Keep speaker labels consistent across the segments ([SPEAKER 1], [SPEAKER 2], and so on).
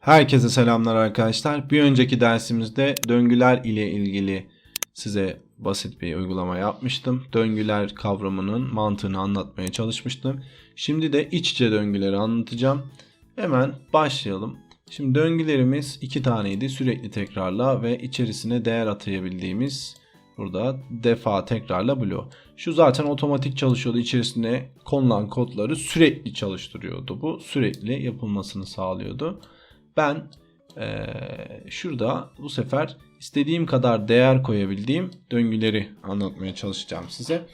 [SPEAKER 1] Herkese selamlar arkadaşlar. Bir önceki dersimizde döngüler ile ilgili size basit bir uygulama yapmıştım. Döngüler kavramının mantığını anlatmaya çalışmıştım. Şimdi de iç içe döngüleri anlatacağım. Hemen başlayalım. Şimdi döngülerimiz iki taneydi. Sürekli tekrarla ve içerisine değer atayabildiğimiz burada defa tekrarla bloğu. Şu zaten otomatik çalışıyordu. İçerisine konulan kodları sürekli çalıştırıyordu. Bu sürekli yapılmasını sağlıyordu. Ben eee, şurada bu sefer istediğim kadar değer koyabildiğim döngüleri anlatmaya çalışacağım size.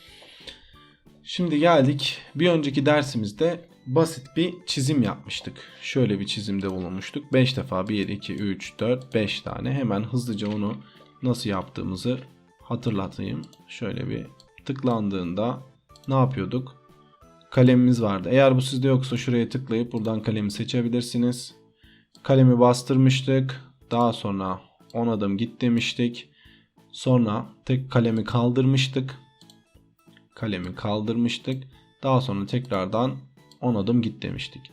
[SPEAKER 1] Şimdi geldik. Bir önceki dersimizde basit bir çizim yapmıştık. Şöyle bir çizimde bulunmuştuk. 5 defa 1, 2, 3, 4, 5 tane. Hemen hızlıca onu nasıl yaptığımızı hatırlatayım. Şöyle bir tıklandığında ne yapıyorduk? Kalemimiz vardı. Eğer bu sizde yoksa şuraya tıklayıp buradan kalemi seçebilirsiniz. Kalemi bastırmıştık. Daha sonra 10 adım git demiştik. Sonra tek kalemi kaldırmıştık. Kalemi kaldırmıştık. Daha sonra tekrardan 10 adım git demiştik.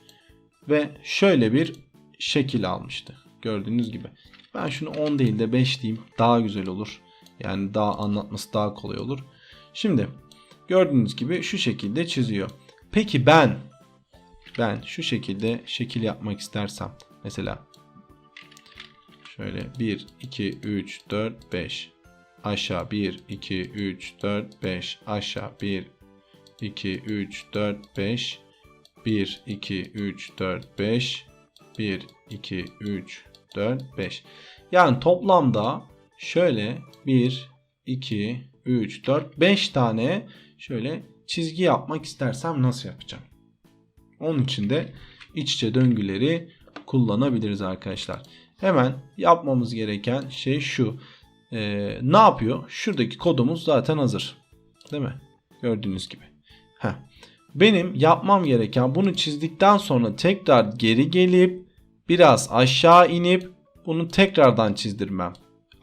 [SPEAKER 1] Ve şöyle bir şekil almıştı. Gördüğünüz gibi. Ben şunu 10 değil de 5 diyeyim. Daha güzel olur. Yani daha anlatması daha kolay olur. Şimdi gördüğünüz gibi şu şekilde çiziyor. Peki ben ben şu şekilde şekil yapmak istersem mesela. Şöyle 1 2 3 4 5 aşağı 1 2 3 4 5 aşağı 1 2 3 4 5 1 2 3 4 5 1 2 3 4 5 yani toplamda şöyle 1 2 3 4 5 tane şöyle çizgi yapmak istersem nasıl yapacağım? Onun için de iç içe döngüleri kullanabiliriz arkadaşlar. Hemen yapmamız gereken şey şu. Ee, ne yapıyor? Şuradaki kodumuz zaten hazır. Değil mi? Gördüğünüz gibi. Heh. Benim yapmam gereken bunu çizdikten sonra tekrar geri gelip biraz aşağı inip bunu tekrardan çizdirmem.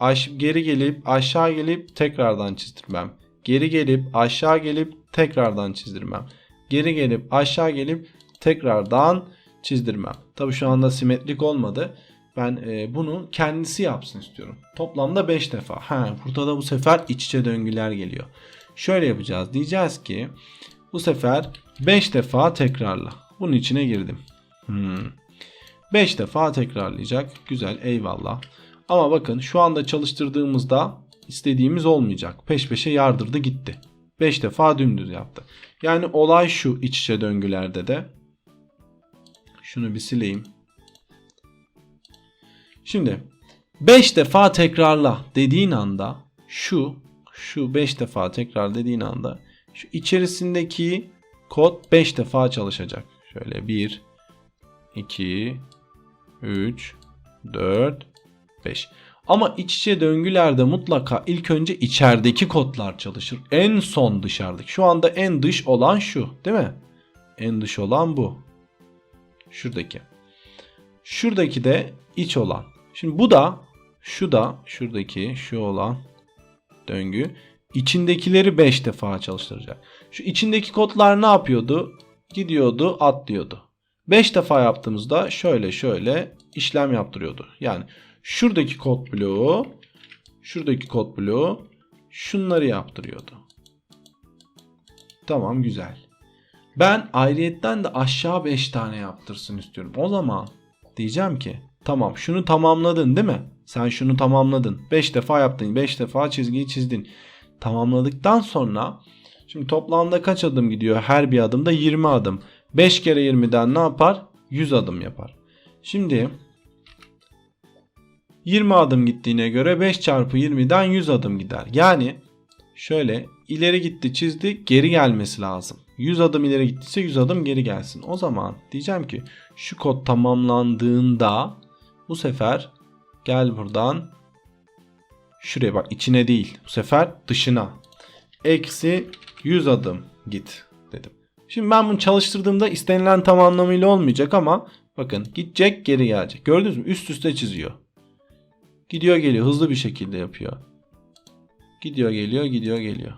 [SPEAKER 1] Aş geri gelip aşağı gelip tekrardan çizdirmem. Geri gelip aşağı gelip tekrardan çizdirmem. Geri gelip aşağı gelip tekrardan çizdirmem. Tabi şu anda simetrik olmadı. Ben e, bunu kendisi yapsın istiyorum. Toplamda 5 defa. Ha, burada da bu sefer iç içe döngüler geliyor. Şöyle yapacağız. Diyeceğiz ki bu sefer 5 defa tekrarla. Bunun içine girdim. Hmm. 5 defa tekrarlayacak. Güzel eyvallah. Ama bakın şu anda çalıştırdığımızda istediğimiz olmayacak. Peş peşe yardırdı gitti. 5 defa dümdüz yaptı. Yani olay şu iç içe döngülerde de. Şunu bir sileyim. Şimdi 5 defa tekrarla dediğin anda şu şu 5 defa tekrar dediğin anda şu içerisindeki kod 5 defa çalışacak. Şöyle 1 2 3 4 5. Ama iç içe döngülerde mutlaka ilk önce içerideki kodlar çalışır. En son dışarıdaki. Şu anda en dış olan şu, değil mi? En dış olan bu. Şuradaki. Şuradaki de iç olan. Şimdi bu da şu da şuradaki şu olan döngü içindekileri 5 defa çalıştıracak. Şu içindeki kodlar ne yapıyordu? Gidiyordu, atlıyordu. 5 defa yaptığımızda şöyle şöyle işlem yaptırıyordu. Yani şuradaki kod bloğu, şuradaki kod bloğu şunları yaptırıyordu. Tamam güzel. Ben ayrıyetten de aşağı 5 tane yaptırsın istiyorum. O zaman diyeceğim ki tamam şunu tamamladın değil mi? Sen şunu tamamladın. 5 defa yaptın. 5 defa çizgiyi çizdin. Tamamladıktan sonra şimdi toplamda kaç adım gidiyor? Her bir adımda 20 adım. 5 kere 20'den ne yapar? 100 adım yapar. Şimdi 20 adım gittiğine göre 5 çarpı 20'den 100 adım gider. Yani şöyle ileri gitti çizdi geri gelmesi lazım. 100 adım ileri gittiyse 100 adım geri gelsin. O zaman diyeceğim ki şu kod tamamlandığında bu sefer gel buradan şuraya bak içine değil bu sefer dışına eksi 100 adım git dedim. Şimdi ben bunu çalıştırdığımda istenilen tam anlamıyla olmayacak ama bakın gidecek geri gelecek. Gördünüz mü üst üste çiziyor. Gidiyor geliyor hızlı bir şekilde yapıyor. Gidiyor geliyor gidiyor geliyor.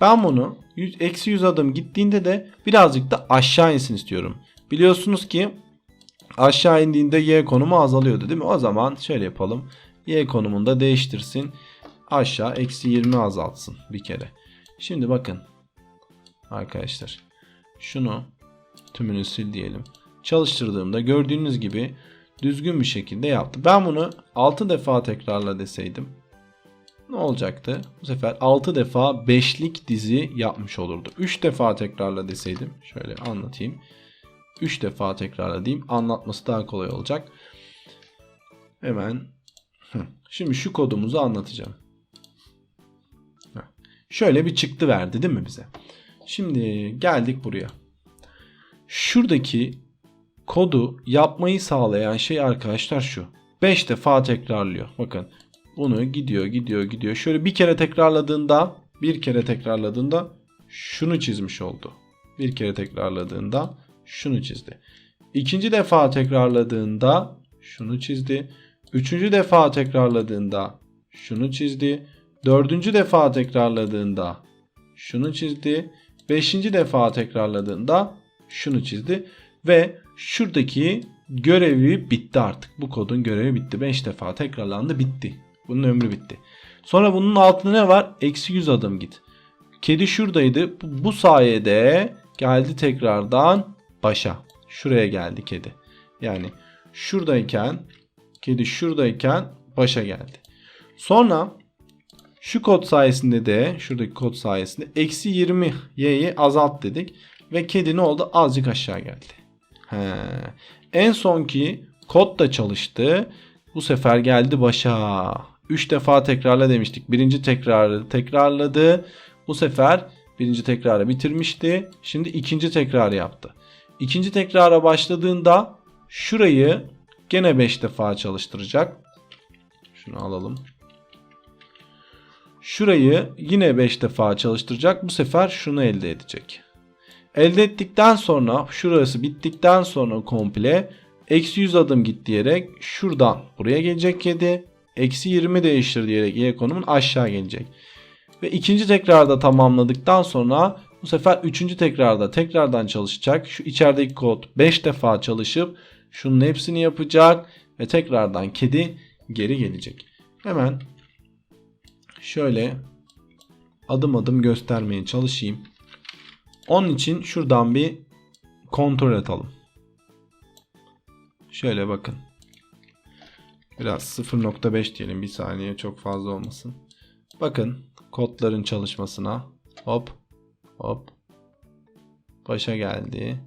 [SPEAKER 1] Ben bunu 100, eksi 100 adım gittiğinde de birazcık da aşağı insin istiyorum. Biliyorsunuz ki aşağı indiğinde y konumu azalıyordu değil mi? O zaman şöyle yapalım. Y konumunda değiştirsin. Aşağı eksi 20 azaltsın bir kere. Şimdi bakın arkadaşlar. Şunu tümünü sil diyelim. Çalıştırdığımda gördüğünüz gibi düzgün bir şekilde yaptı. Ben bunu 6 defa tekrarla deseydim ne olacaktı? Bu sefer 6 defa 5'lik dizi yapmış olurdu. 3 defa tekrarla deseydim şöyle anlatayım. 3 defa tekrarla diyeyim anlatması daha kolay olacak. Hemen şimdi şu kodumuzu anlatacağım. Şöyle bir çıktı verdi değil mi bize? Şimdi geldik buraya. Şuradaki kodu yapmayı sağlayan şey arkadaşlar şu. 5 defa tekrarlıyor. Bakın bunu gidiyor gidiyor gidiyor. Şöyle bir kere tekrarladığında bir kere tekrarladığında şunu çizmiş oldu. Bir kere tekrarladığında şunu çizdi. İkinci defa tekrarladığında şunu çizdi. Üçüncü defa tekrarladığında şunu çizdi. Dördüncü defa tekrarladığında şunu çizdi. Beşinci defa tekrarladığında şunu çizdi. Ve şuradaki görevi bitti artık. Bu kodun görevi bitti. 5 defa tekrarlandı bitti. Bunun ömrü bitti. Sonra bunun altında ne var? Eksi 100 adım git. Kedi şuradaydı. Bu, sayede geldi tekrardan başa. Şuraya geldi kedi. Yani şuradayken kedi şuradayken başa geldi. Sonra şu kod sayesinde de şuradaki kod sayesinde eksi 20 y'yi azalt dedik. Ve kedi ne oldu? Azıcık aşağı geldi. He. En sonki kod da çalıştı. Bu sefer geldi başa. 3 defa tekrarla demiştik. Birinci tekrarı tekrarladı. Bu sefer birinci tekrarı bitirmişti. Şimdi ikinci tekrarı yaptı. İkinci tekrara başladığında şurayı gene 5 defa çalıştıracak. Şunu alalım. Şurayı yine 5 defa çalıştıracak. Bu sefer şunu elde edecek. Elde ettikten sonra şurası bittikten sonra komple eksi 100 adım git diyerek şuradan buraya gelecek kedi. Eksi 20 değiştir diyerek y konumun aşağı gelecek. Ve ikinci tekrarda tamamladıktan sonra bu sefer üçüncü tekrarda tekrardan çalışacak. Şu içerideki kod 5 defa çalışıp şunun hepsini yapacak ve tekrardan kedi geri gelecek. Hemen şöyle adım adım göstermeye çalışayım. Onun için şuradan bir kontrol edelim. Şöyle bakın. Biraz 0.5 diyelim bir saniye çok fazla olmasın. Bakın kodların çalışmasına hop hop başa geldi.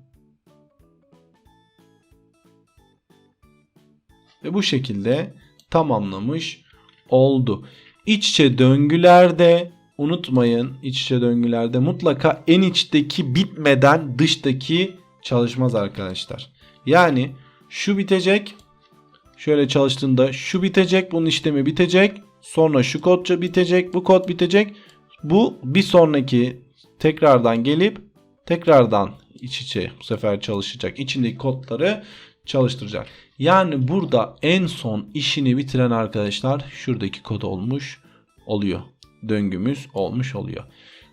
[SPEAKER 1] Ve bu şekilde tamamlamış oldu. İç içe döngülerde unutmayın iç içe döngülerde mutlaka en içteki bitmeden dıştaki çalışmaz arkadaşlar. Yani şu bitecek. Şöyle çalıştığında şu bitecek. Bunun işlemi bitecek. Sonra şu kod bitecek. Bu kod bitecek. Bu bir sonraki tekrardan gelip tekrardan iç içe bu sefer çalışacak. İçindeki kodları çalıştıracak. Yani burada en son işini bitiren arkadaşlar şuradaki kod olmuş oluyor. Döngümüz olmuş oluyor.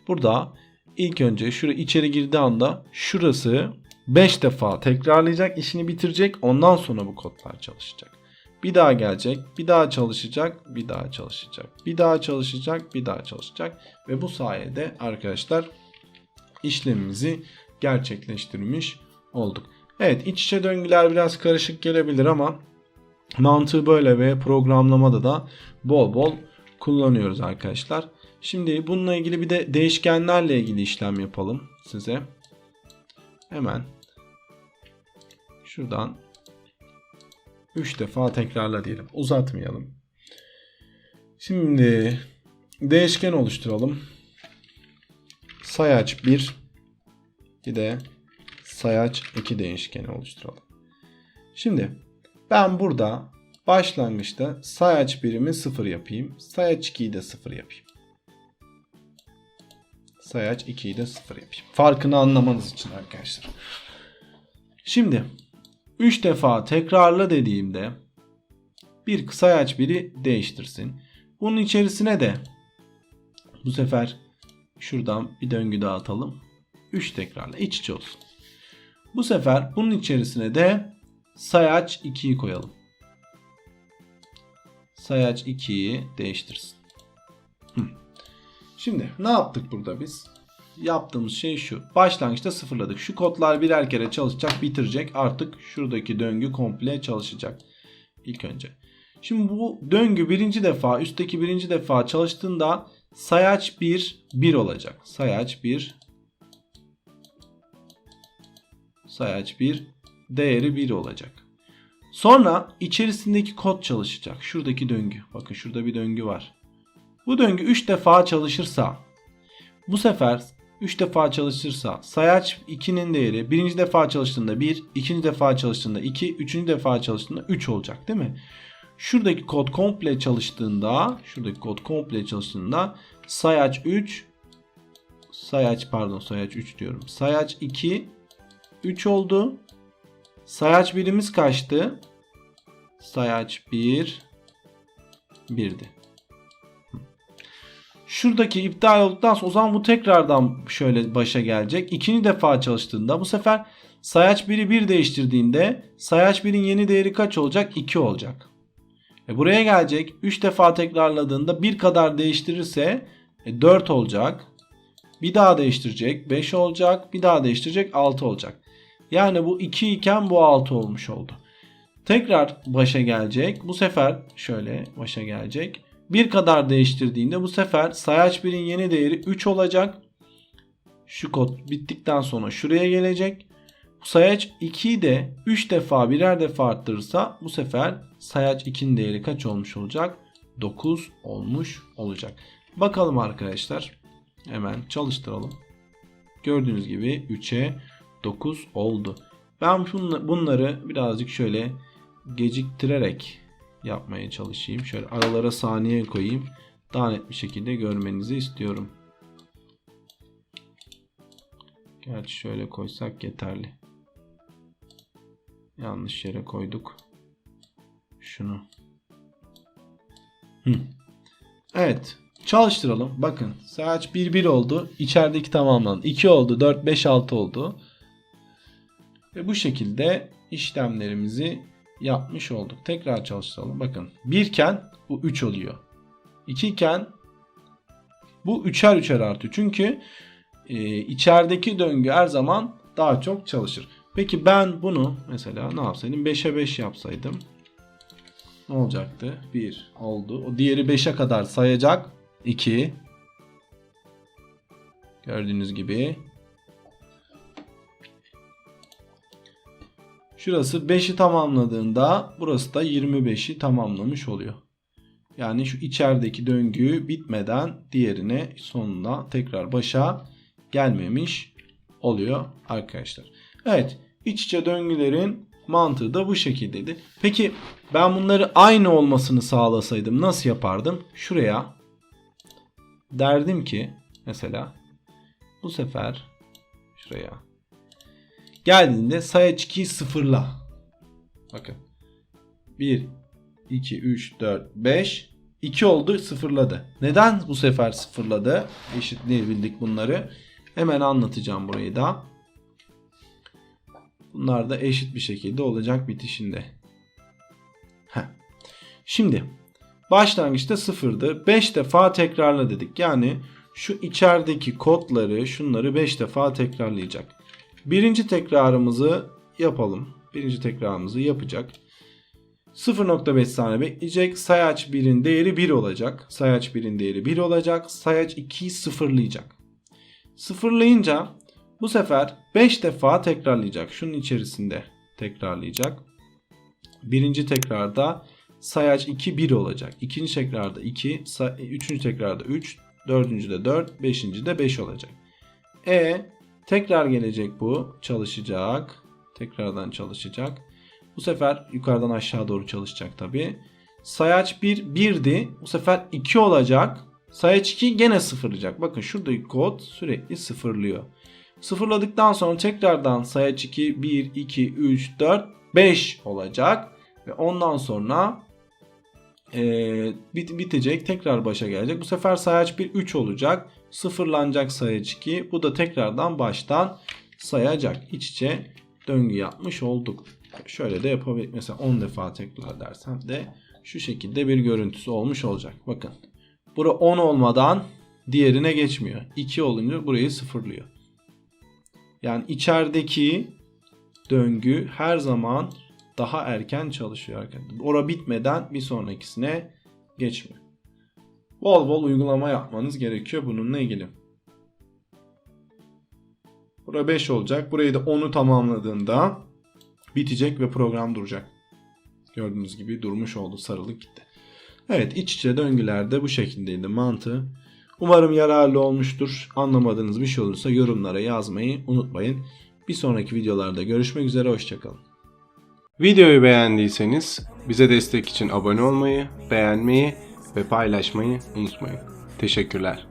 [SPEAKER 1] Burada ilk önce şuraya içeri girdiği anda şurası 5 defa tekrarlayacak, işini bitirecek. Ondan sonra bu kodlar çalışacak. Bir daha gelecek, bir daha çalışacak, bir daha çalışacak. Bir daha çalışacak, bir daha çalışacak ve bu sayede arkadaşlar işlemimizi gerçekleştirmiş olduk. Evet iç içe döngüler biraz karışık gelebilir ama mantığı böyle ve programlamada da bol bol kullanıyoruz arkadaşlar. Şimdi bununla ilgili bir de değişkenlerle ilgili işlem yapalım size. Hemen şuradan 3 defa tekrarla diyelim. Uzatmayalım. Şimdi değişken oluşturalım. Sayaç 1 bir de sayaç 2 değişkeni oluşturalım. Şimdi ben burada başlangıçta sayaç birimi 0 yapayım. Sayaç 2'yi de 0 yapayım. Sayaç 2'yi de 0 yapayım. Farkını anlamanız için arkadaşlar. Şimdi 3 defa tekrarla dediğimde bir sayaç biri değiştirsin. Bunun içerisine de bu sefer şuradan bir döngü daha atalım. 3 tekrarla iç içe olsun. Bu sefer bunun içerisine de sayaç 2'yi koyalım. Sayaç 2'yi değiştirsin. Şimdi ne yaptık burada biz? Yaptığımız şey şu. Başlangıçta sıfırladık. Şu kodlar birer kere çalışacak, bitirecek. Artık şuradaki döngü komple çalışacak. İlk önce. Şimdi bu döngü birinci defa, üstteki birinci defa çalıştığında sayaç 1, 1 olacak. Sayaç 1, sayaç 1, değeri 1 olacak. Sonra içerisindeki kod çalışacak. Şuradaki döngü. Bakın şurada bir döngü var. Bu döngü 3 defa çalışırsa bu sefer 3 defa çalışırsa sayaç 2'nin değeri birinci defa çalıştığında 1, ikinci defa çalıştığında 2, üçüncü defa çalıştığında 3 olacak değil mi? Şuradaki kod komple çalıştığında, şuradaki kod komple çalıştığında sayaç 3 sayaç pardon sayaç 3 diyorum. Sayaç 2 3 oldu. Sayaç birimiz kaçtı? Sayaç 1 1'di. Şuradaki iptal olduktan sonra o zaman bu tekrardan şöyle başa gelecek. İkinci defa çalıştığında bu sefer sayaç 1'i 1 değiştirdiğinde sayaç 1'in yeni değeri kaç olacak? 2 olacak. E buraya gelecek. 3 defa tekrarladığında 1 kadar değiştirirse e 4 olacak. Bir daha değiştirecek 5 olacak. Bir daha değiştirecek 6 olacak. Yani bu 2 iken bu 6 olmuş oldu. Tekrar başa gelecek. Bu sefer şöyle başa gelecek. Bir kadar değiştirdiğinde bu sefer sayaç 1'in yeni değeri 3 olacak. Şu kod bittikten sonra şuraya gelecek. Bu sayaç 2'yi de 3 defa birer defa arttırırsa bu sefer sayaç 2'nin değeri kaç olmuş olacak? 9 olmuş olacak. Bakalım arkadaşlar. Hemen çalıştıralım. Gördüğünüz gibi 3'e 9 oldu. Ben bunları birazcık şöyle geciktirerek yapmaya çalışayım. Şöyle aralara saniye koyayım. Daha net bir şekilde görmenizi istiyorum. Gerçi şöyle koysak yeterli. Yanlış yere koyduk. Şunu. Hı. Evet. Çalıştıralım. Bakın saat 1 1 oldu. İçerideki tamamlandı. 2 oldu. 4 5 6 oldu. Ve bu şekilde işlemlerimizi yapmış olduk. Tekrar çalıştıralım. Bakın 1 iken bu 3 oluyor. 2 iken bu 3'er 3'er artıyor. Çünkü e, içerideki döngü her zaman daha çok çalışır. Peki ben bunu mesela ne yapsaydım? 5'e 5 yapsaydım. Ne olacaktı? 1 oldu. O diğeri 5'e kadar sayacak. 2 Gördüğünüz gibi Şurası 5'i tamamladığında burası da 25'i tamamlamış oluyor. Yani şu içerideki döngü bitmeden diğerine sonuna tekrar başa gelmemiş oluyor arkadaşlar. Evet iç içe döngülerin mantığı da bu şekildeydi. Peki ben bunları aynı olmasını sağlasaydım nasıl yapardım? Şuraya derdim ki mesela bu sefer şuraya geldiğinde sayaç 2'yi sıfırla. Bakın. 1, 2, 3, 4, 5. 2 oldu sıfırladı. Neden bu sefer sıfırladı? Eşitleyebildik bunları. Hemen anlatacağım burayı da. Bunlar da eşit bir şekilde olacak bitişinde. Heh. Şimdi başlangıçta sıfırdı. 5 defa tekrarla dedik. Yani şu içerideki kodları şunları 5 defa tekrarlayacak. Birinci tekrarımızı yapalım. Birinci tekrarımızı yapacak. 0.5 saniye bekleyecek. Sayaç 1'in değeri 1 olacak. Sayaç 1'in değeri 1 olacak. Sayaç 2'yi sıfırlayacak. Sıfırlayınca bu sefer 5 defa tekrarlayacak. Şunun içerisinde tekrarlayacak. Birinci tekrarda sayaç 2 1 olacak. İkinci tekrarda 2, üçüncü tekrarda 3, dördüncü de 4, beşinci de 5 olacak. E tekrar gelecek bu. Çalışacak. Tekrardan çalışacak. Bu sefer yukarıdan aşağı doğru çalışacak tabi. Sayaç 1 1'di. Bu sefer 2 olacak. Sayaç 2 gene sıfırlayacak. Bakın şuradaki kod sürekli sıfırlıyor. Sıfırladıktan sonra tekrardan sayaç 2 1 2 3 4 5 olacak. Ve ondan sonra e, bit bitecek. Tekrar başa gelecek. Bu sefer sayaç 1 3 olacak. Sıfırlanacak sayaç 2. Bu da tekrardan baştan sayacak. İç içe döngü yapmış olduk. Şöyle de yapabilir. Mesela 10 defa tekrar dersem de şu şekilde bir görüntüsü olmuş olacak. Bakın. Bura 10 olmadan diğerine geçmiyor. 2 olunca burayı sıfırlıyor. Yani içerideki döngü her zaman daha erken çalışıyor arkadaşlar. Ora bitmeden bir sonrakisine geçmiyor. Bol bol uygulama yapmanız gerekiyor bununla ilgili. Bura 5 olacak. Burayı da 10'u tamamladığında bitecek ve program duracak. Gördüğünüz gibi durmuş oldu sarılık gitti. Evet iç içe döngülerde bu şekildeydi mantığı. Umarım yararlı olmuştur. Anlamadığınız bir şey olursa yorumlara yazmayı unutmayın. Bir sonraki videolarda görüşmek üzere hoşçakalın.
[SPEAKER 2] Videoyu beğendiyseniz bize destek için abone olmayı, beğenmeyi ve paylaşmayı unutmayın. Teşekkürler.